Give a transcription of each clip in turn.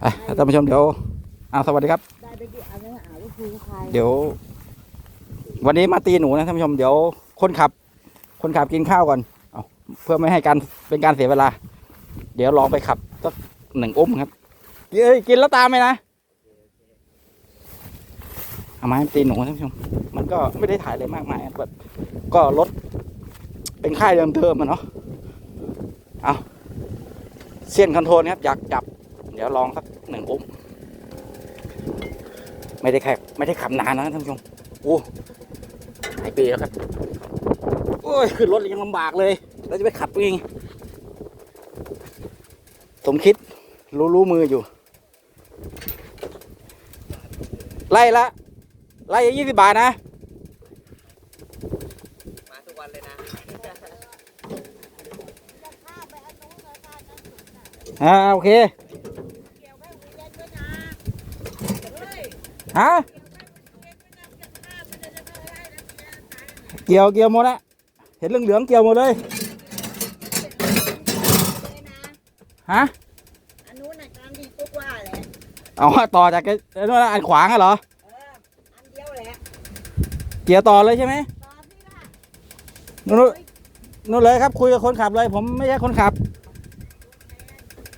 ไปท่านผู้ชมเดี๋ยวอ้าวสวัสดีครับ ได้ไปกี่อันนั้นอะลูกคุยกับใครเดี๋ยว วันนี้มาตีหนูนะท่านผู้ชมเดี๋ยวคนขับ คนขับกินข้าวก่อนเอาเพื่อไม่ให้การเป็นการเสียเวลา เดี๋ยวลองไปขับสักหนึ่งอุ้มครับเอ้ยกินแล้วตามไหมนะเอาไม้ตีหนูท่านผู้ชมมันก็ไม่ได้ถ่ายอะไรมากมายแบบก็รถเป็นค่ายเดิมๆอะเนาะเอาเซียนคอนโทรลครับอยากจับเดี๋ยวลองสักหนึ่งอุ้ม ไม่ได้แค่ไม่ได้ขับนานนะท่านผู้ชมโอ้หลายปีแล้วครับโอ้ยขึ้นรถยังลำบากเลยแล้วจะไปขับเองสมคิดรู้รู้มืออยู่ ไล่ละไล่ยี่สิบบาทนะ มาทุกวันเลยนะอ่าโอเค ฮะเกี่ยวเกี่ยวหมดละเห็นเหลืองเหลืองๆเกี่ยวหมดเลยฮะอันนู้นน่ะตามที่ตุ๊กว่าแหละเอาต่อจากไอ้ไอ้นู่นนะอันขวางอะเหรอเอออันเดียวแหละเกี่ยวต่อเลยใช่ไหมตอนที่ว่านู่นนู่นนู่นเลยครับคุยกับคนขับเลย ผมไม่ใช่คนขับ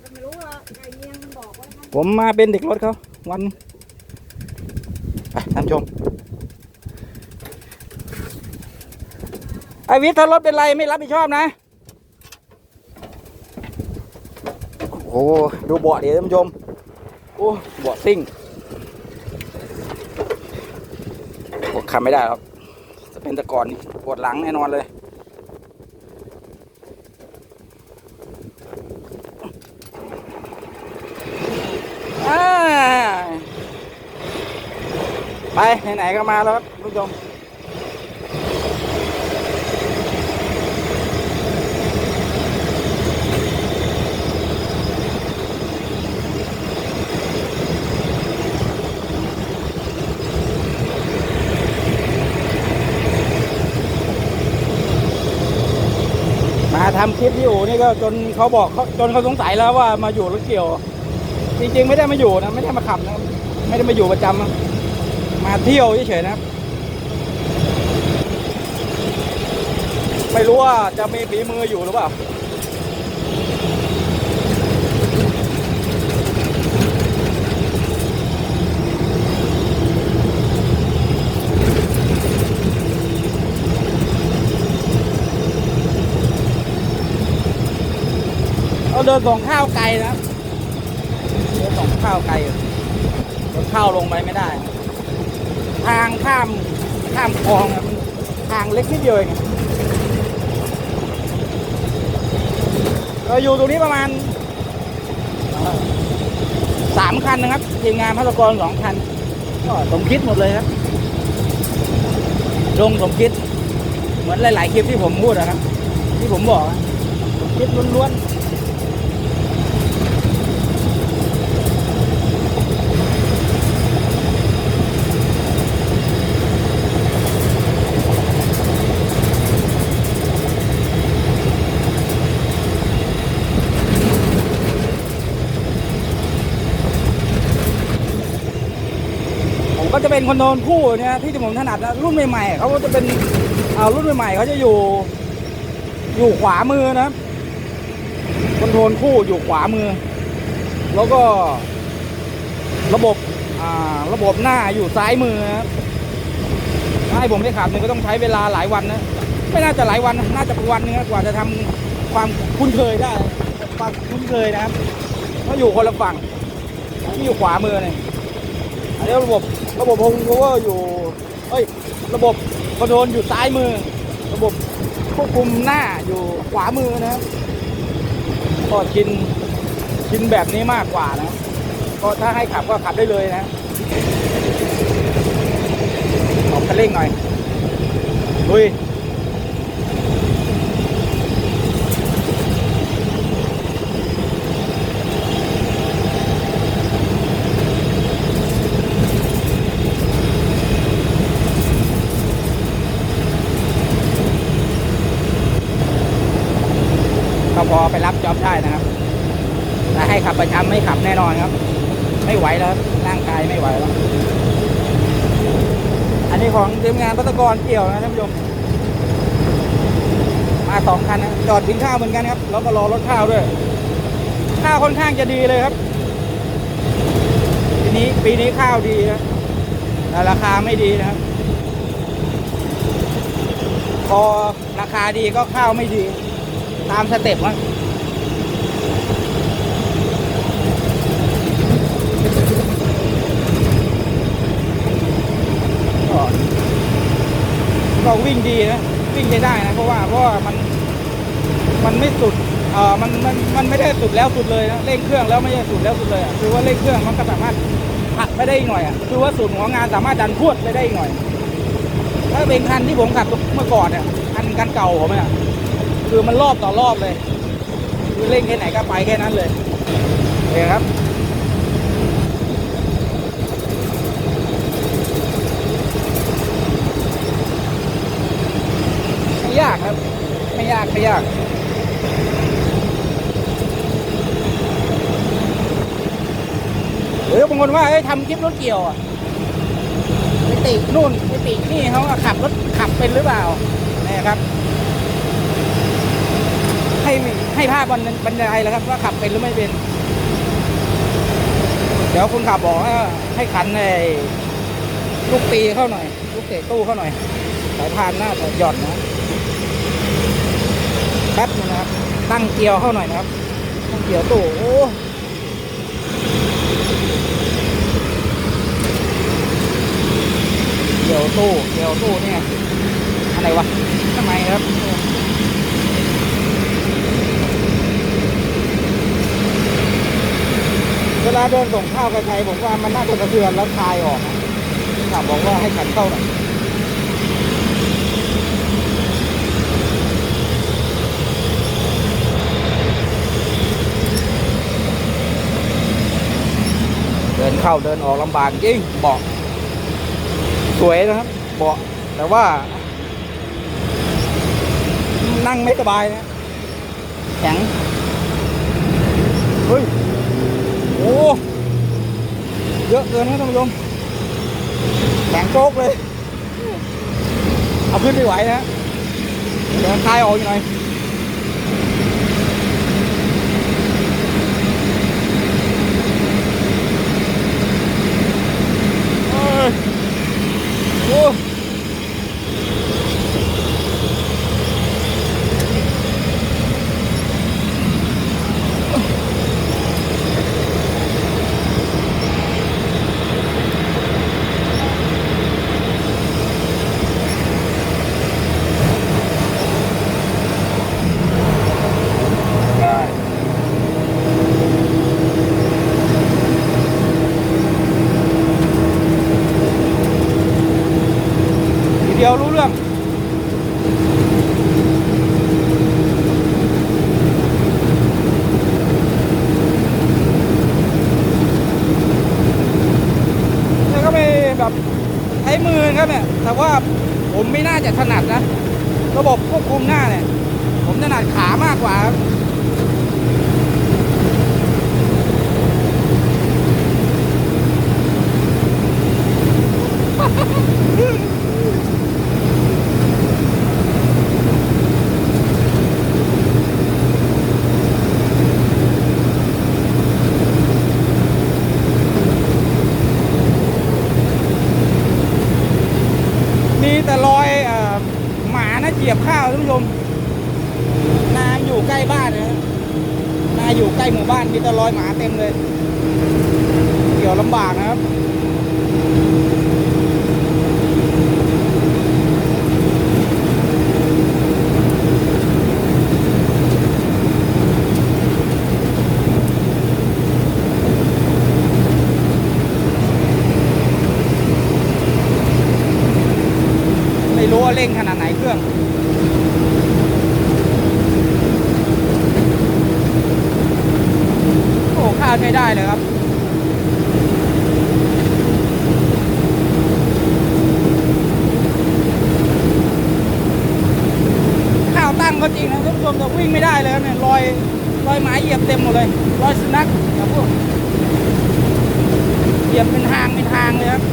ก็ไม่รู้หรอกไอ้เมียมันบอกว่ามันผมมาเป็นเด็กรถเขาวันไปท่านชม ไอวิทย์ถ้ารถเป็นไรไม่รับผิดชอบนะ โอ้ดูเบาะดิท่านผู้ชม โอ้เบาะซิ่งขับไม่ได้ครับจะเป็นตะกอนปวดหลังแน่นอนเลย ไปไหนๆก็มาแล้วครับคุณผู้ชมมาทำคลิปที่อู่นี่ก็จนเขาบอกจนเขาสงสัยแล้วว่ามาอยู่รถเกี่ยว จริง ๆ ไม่ได้มาอยู่นะไม่ได้มาขับนะไม่ได้มาอยู่ประจำนะ มาเที่ยวเฉยๆนะครับ ไม่รู้ว่าจะมีฝีมืออยู่หรือเปล่าเราเดินส่งข้าวไกลนะเดินส่งข้าวไกลอยู่รถเข้าวลงไปไม่ได้ ทางข้ามข้ามคลองทางเล็กนิดเดียวเองเราอยู่ตรงนี้ประมาณสามคันนะครับทีมงานพัฒกรสองคันก็สมคิดหมดเลยครับลงสมคิด เหมือนหลาย ๆ คลิปที่ผมพูดนะครับ ที่ผมบอกสมคิดล้วนๆ เป็นคอนโทรลคู่เนี่ยที่ผมถนัดนะรุ่นใหม่ๆเขาก็จะเป็นเอารุ่นใหม่ๆเขาจะอยู่ อยู่ขวามือนะคอนโทรลคู่อยู่ขวามือ แล้วก็ ระบบอ่าระบบหน้าอยู่ซ้ายมือนะถ้าให้ผมได้ขับเนี่ยก็ต้องใช้เวลาหลายวันนะไม่น่าจะหลายวันน่าจะป็นวันนึงกว่าจะทำความคุ้นเคยได้ความคุ้นเคยนะครับเพราะอยู่คนละฝั่งที่อยู่ขวามือเนี่ยอันนี้ระบบ ระบบโฮมพาวเวอร์อยู่เอ้ย ระบบคอนโทรลอยู่ซ้ายมือ ระบบควบคุมหน้าอยู่ขวามือนะครับก็ชินชินแบบนี้มากกว่านะ ก็ถ้าให้ขับก็ขับได้เลยนะ ออกคันเร่งหน่อยลุย พอไปรับจ็อบได้นะครับแต่ให้ขับประจำไม่ขับแน่นอนครับ ไม่ไหวแล้วครับร่างกายไม่ไหวแล้ว อันนี้ของทีมงานพัตกรเกี่ยวนะท่านผู้ชมมาสองคันนะจอดกินข้าวเหมือนกันครับแล้วก็รอรถข้าวด้วยข้าวค่อนข้างจะดีเลยครับปีนี้ปีนี้ข้าวดีนะแต่ราคาไม่ดีนะครับ พอราคาดีก็ข้าวไม่ดี ตามสเต็ปนะก็ก็วิ่งดีนะ วิ่งใช้ได้นะ เพราะว่าเพราะว่ามันมันไม่สุดเออมันมันมันไม่ได้สุดแล้วสุดเลยนะเร่งเครื่องแล้วไม่ใช่สุดแล้วสุดเลยอะคือว่าเร่งเครื่องมันก็สามารถผัดไปได้อีกหน่อยอะคือว่าสุดหัวงานสามารถดันพวดไปได้อีกหน่อย ถ้าเป็นคันที่ผมขับเมื่อก่อนเนี่ยคันคันเก่าผมเนี่ย คือมันรอบต่อรอบเลยคือเร่งแค่ไหนก็ไปแค่นั้นเลยเองครับไม่ยากครับ ไม่ยากไม่ยากหรือบางคนว่าเอ้ยทำคลิปรถเกี่ยวอะไปตินู่นไปตินี่เขาก็ขับรถขับเป็นหรือเปล่าเนี่ยครับ ให้ให้ภาพบรรยายแล้วครับว่าขับเป็นหรือไม่เป็น เดี๋ยวคุณขับบอกว่าให้ขันในลูกตีเข้าหน่อย ลูกเตะตู้เข้าหน่อยสายพานหน้าหย่อนนะแป๊บนึงนะครับ ตั้งเกียวเข้าหน่อยนะครับตั้งเกียวตู้โอ้เกียวตู้เกียวตู้เนี่ยอะไรวะทำไมครับ เวลาเดินส่งข้าวไปไทยผมว่ามันน่าจะกระเทือนแล้วคายออกถามบอกว่าให้ขันเข้าหน่อยเดินเข้าเดินออกลำบากจริงเบอกสวยนะครับเบาะแต่ว่า นั่งไม่สบายนะแข็งเฮ้ย โอ้เยอะเกินนะท่านผู้ชมแข็งโจ๊กเลย เอาขึ้นไม่ไหวนะเดี๋ยวคลายออกอีกหน่อยเอ้ยโอ้ ดียวรู้เรื่องแล้วก็ไม่แบบใช้มือครับเนี่ย แต่ว่าผมไม่น่าจะถนัดนะ ระบบควบคุมหน้าเนี่ย ผมถนัดขามากกว่าครับมีแต่รอยเอ่อหมานะเหยียบข้าวท่านผู้ชมนาอยู่ใกล้บ้านนะนาอยู่ใกล้หมู่บ้านมี แต่รอยหมาเต็มเลย เกี่ยวลำบากนะครับไม่รู้ว่าเร่งขนาดไหนเครื่อง โอ้ข้าวใช้ได้เลยครับข้าวตั้งก็จริงนะทุกคนแต่วิ่งไม่ได้เลยเนี่ยรอยรอยหมาเหยียบเต็มหมดเลยรอยสุนัขกับพวกเหยียบเป็นทางเป็นทางเลยครับ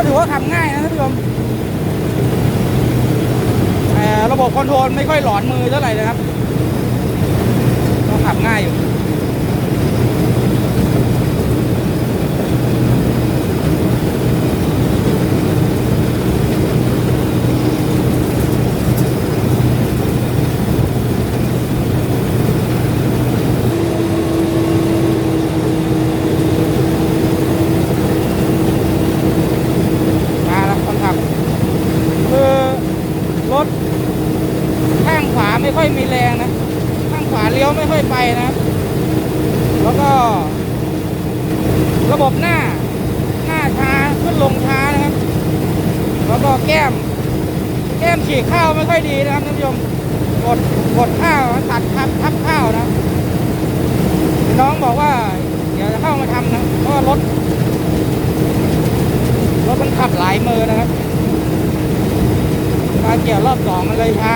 ก็ถือว่าขับง่ายนะท่านผู้ชมแต่ระบบ ไม่ค่อยหลอนมือเท่าไหร่เลยรับก็ขับง่ายอยู่ มาแล้วคนขับ คือรถข้างขวาไม่ค่อยมีแรงนะ ข้างขวาเลี้ยวไม่ค่อยไปนะครับ แล้วก็ ระบบหน้า หน้าช้าขึ้นลงช้านะครับ แล้วก็แก้ม แก้มฉีกข้าวไม่ค่อยดีนะครับท่านผู้ชมกดกดข้าวตัดทับทับข้าวนะ น้องบอกว่า เดี๋ยวจะเข้ามาทำนะเพราะว่ารถ รถมันขับ หลายมือนะครับ การเกี่ยวรอบสองมันเลยช้า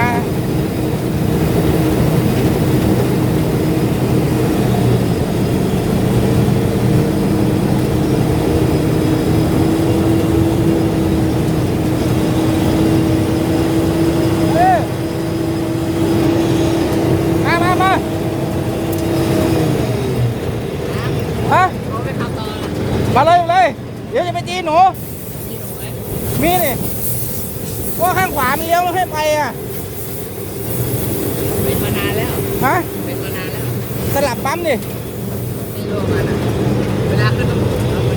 เอ้ยมามามาฮะ เขาไปขับต่อ มาเลยมาเลย เดี๋ยวจะไปจีนหนู ที่ตรงไหน มีนี่ว่าข้างขวามันเลี้ยวไม่ให้ไปอะ เป็นมานานแล้ว ฮะ เป็นมานานแล้ว สลับปั๊มดิ ไม่รู้มันอะเวลาขึ้นตรงเรามัน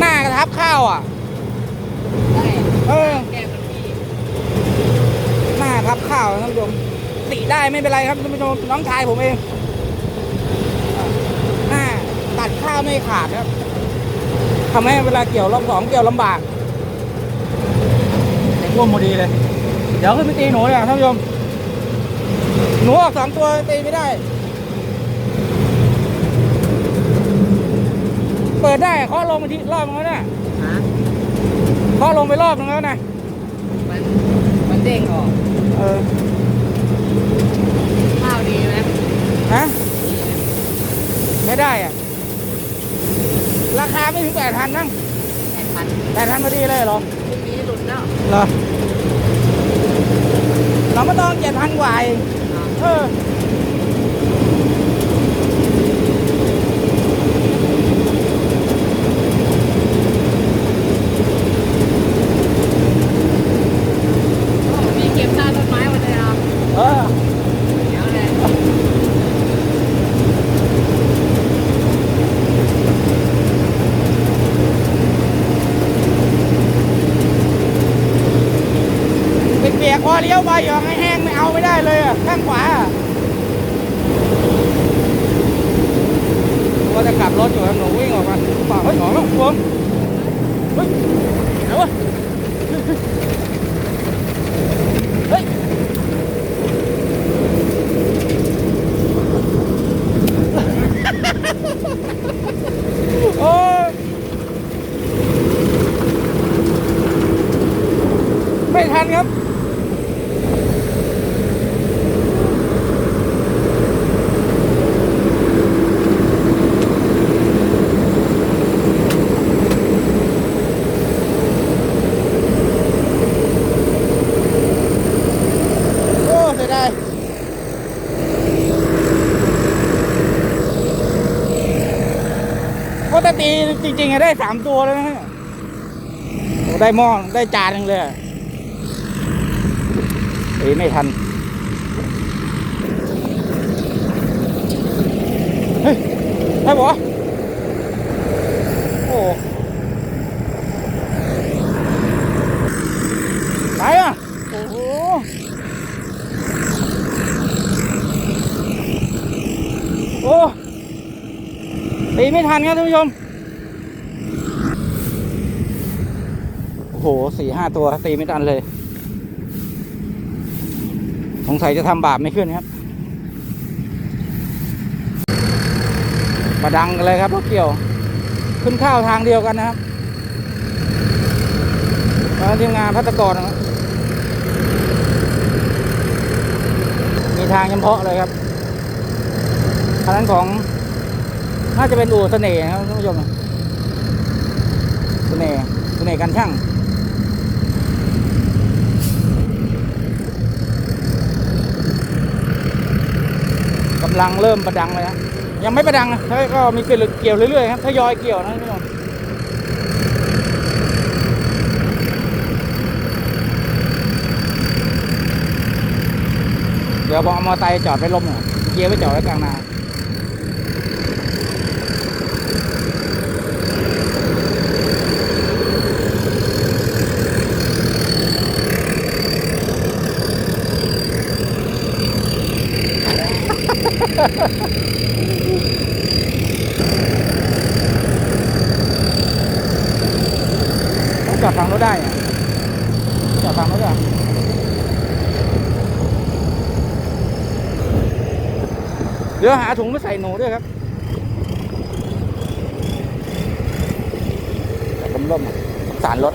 หน้ากระทับข้าวอะ ได้ เออ แก้มันที่ หน้าทับข้าวท่านผู้ชมติได้ไม่เป็นไรครับท่านผู้ชมน้องชายผมเองหน้าตัดข้าวไม่ขาดครับทำให้เวลาเกี่ยวรอบสองเกี่ยวลำบากแต่ร่วมพอดีเลย เดี๋ยวขึ้นไปตีหนูเลยอะท่านผู้ชมหนูออกสองตัวตีไม่ได้ เปิดได้เคาะลงไปที่รอบนึงแล้วนะฮะเคาะลงไปรอบนึงแล้วนะมันมันเด้งออก เออข้าวดีไหมฮะไม่ได้อะ ราคาไม่ถึงแปดพันนั่งแปดพันแปดพันพอดีเลยเหรอพรุ่งนี้หลุดแล้วเหรอเราไม่ต้องเจ็ดพันกว่าเองเออ มีเก็บใต้ต้นไม้มาเลยอะ เออ เดี๋ยวเลย เปียกๆ พอเลี้ยวไปอยู่ให้แห้งไม่เอาไม่ได้เลยอะข้างขวาอะว่าจะกลับรถอยู่ครับหนูวิ่งออกมาป่าเฮ้ยหนองแล้วผมเฮ้ยไหนวะเฮ้ยโอ้ไม่ทันครับ จริงๆได้สามตัวแล้วนะได้ม้อได้จานหนึ่งเลยเอ้ยไม่ทัน เฮ้ยได้ปะโอ้ไปอะ โอ้โหโอ้ตีไม่ทันครับท่านผู้ชม โอ้โหสี่ห้าตัวตีไม่ทันเลย สงสัยจะทำบาปไม่ขึ้นครับ ประดังกันเลยครับรถเกี่ยว ขึ้นข้าวทางเดียวกันนะครับแล้วทีมงานพัฒกรนะครับมีทางเฉพาะเลยครับคันนั้นของน่าจะเป็นอู่เสน่ห์ครับท่านผู้ชมเสน่ห์เสน่ห์การช่าง ลังเริ่มประดังเลยนะยังไม่ประดังนะก็มีเกี่ยวเกี่ยวเรื่อยๆครับทยอยเกี่ยวนะท่น้องเดี๋ยวผมเอามอเตอร์ไซค์จอดไปลมหน่อยเกียร์ไปจอดไว้กลางนา จอดฟังรถได้อะจอดฟังรถได้เดี๋ยวหาถุงมาใส่หนูด้วยครับแต่กำล่มสารรถ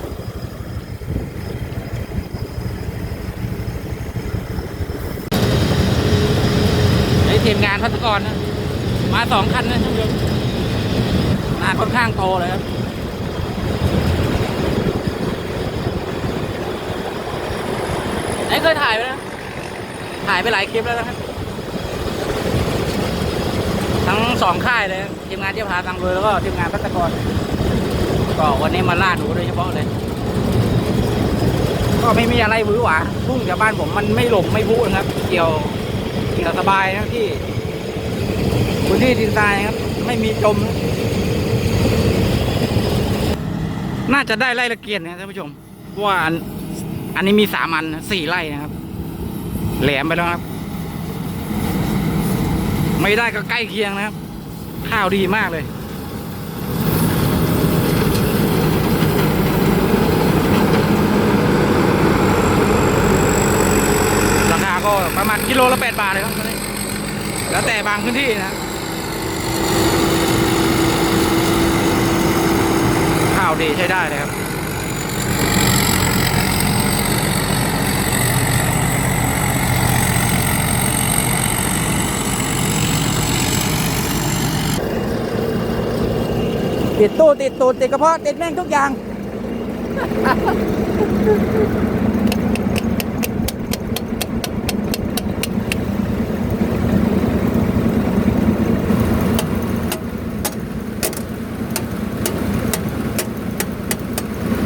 ในที มงานนะมาสองคันนะท่านผู้ชมมาค่อนข้างโตเลยครับไอ้เคยถ่ายไปแล้วถ่ายไปหลายคลิปแล้วนะครับ ทั้งสองค่ายเลยทีมงานเจ้าพาตังเบอร์แล้วก็ทีมงานพัฒกรก็วันนี้มาล่าหนูโดยเฉพาะเลย ก็ไม่มีอะไรหวือหวาทุ่งแถวบ้านผมมันไม่หลมไม่พุนะครับ เกี่ยวเกี่ยวสบายนะที่ พื้นที่ดินทรายครับ ไม่มีจม น่าจะได้ไร่ละเกียรนะท่านผู้ชมว่าอันอันนี้มีสามอันสี่ไร่นะครับ แหลมไปแล้วครับ ไม่ได้ก็ใกล้เคียงนะครับ ข้าวดีมากเลยราคาก็ประมาณกิโลละแปดบาทเลยครับตอนนี้ แล้วแต่บางพื้นที่นะข้าวดีใช้ได้เลยครับติดตู้ติดตูดติดกระเพาะติดแม่งทุกอย่าง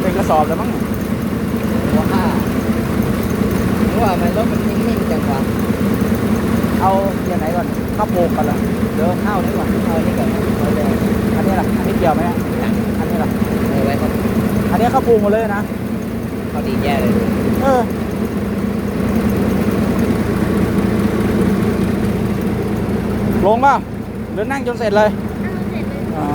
เป็นกระ สอบแล้วมั้งว่าห้าหรือว่ามันรถมันนิ่งๆจังวะเอาอย่างไหนก่อนข้าวโพดก่อนละเดี๋ยวข้าวนี่ก่อนเอานี่ก่อนนะเอาเลยอันนี้ล่ะอันนี้เกี่ยวไหมเนี่ยอันนี้ล่ะเอาไว้ครับอันนี้ข้าวปรุงหมดเลยนะเขาดีแย่เลยเออลงเปล่าหรือนั่งจนเสร็จเลยอ๋อ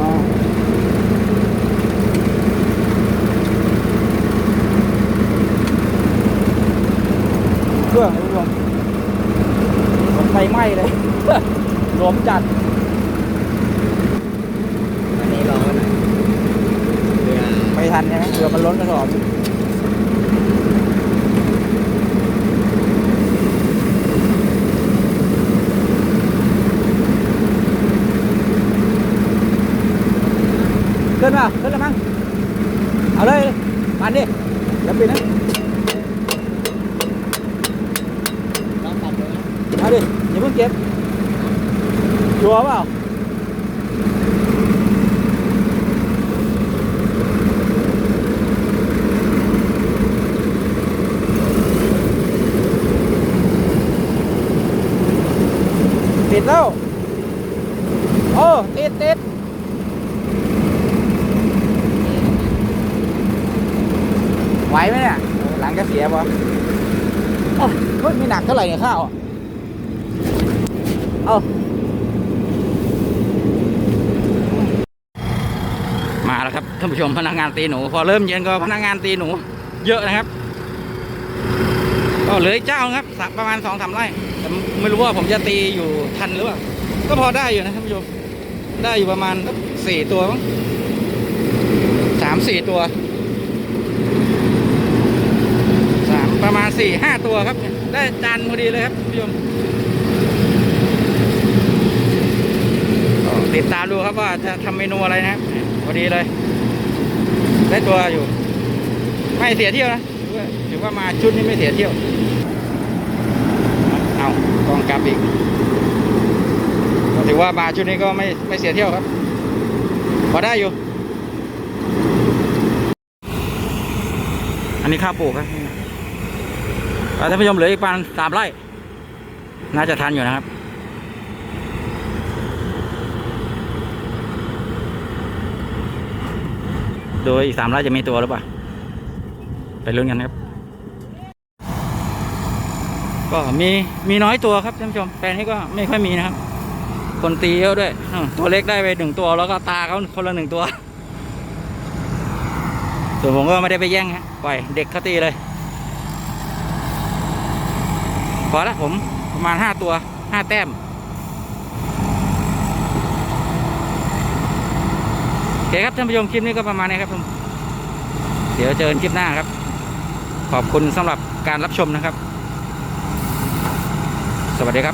เครื่องคุณผู้ชมรถไฟไหม้เลยหลวมจัดอันนี้รอไว้หน่อยเรือไม่ทันใช่ไหมเรือมันล้นกระสอบ สียบอารถมีหนักเท่าไหร่เนี่ยข้าวเอามาแล้วครับท่านผู้ชมพนักงานตีหนู พอเริ่มเย็นก็พนักงานตีหนู เยอะนะครับ ก็เหลือเจ้าครับประมาณสองสามไร่แต่ไม่รู้ว่าผมจะตีอยู่ทันหรือเปล่าก็พอได้อยู่นะท่านผู้ชมได้อยู่ประมาณสี่ตัวสามสี่ตัว ประมาณสี่ห้าตัวครับ ได้จานพอดีเลยครับท่านผู้ชมติดตามดูครับว่าจะทำเมนูอะไรนะพอดีเลย ได้ตัวอยู่ ไม่เสียเที่ยวนะถือว่ามาชุดนี้ไม่เสียเที่ยว เอากองกลับอีกถือว่ามาชุดนี้ก็ไม่ไม่เสียเที่ยวครับพอได้อยู่ อันนี้ข้าวปลูกครับ ท่านผู้ชมเหลืออีกประมาณสามไร่น่าจะทันอยู่นะครับโดยอีกสามไร่จะมีตัวหรือเปล่า ไปลุ้นกันครับ ก็มีมีน้อยตัวครับท่านผู้ชมแปลงนี้ก็ไม่ค่อยมีนะครับ คนตีเยอะด้วย ตัวเล็กได้ไปหนึ่งตัวแล้วก็ตาเขาคนละหนึ่งตัว ส่วนผมก็ไม่ได้ไปแย่งฮะปล่อยเด็กเขาตีเลย พ อละผมประมาณห้าตัวห้าแต้มโอเคครับท่านผู้ชมคลิปนี้ก็ประมาณนี้ครับผมเดี๋ยวเจอกันคลิปหน้าครับ ขอบคุณสำหรับการรับชมนะครับ สวัสดีครับ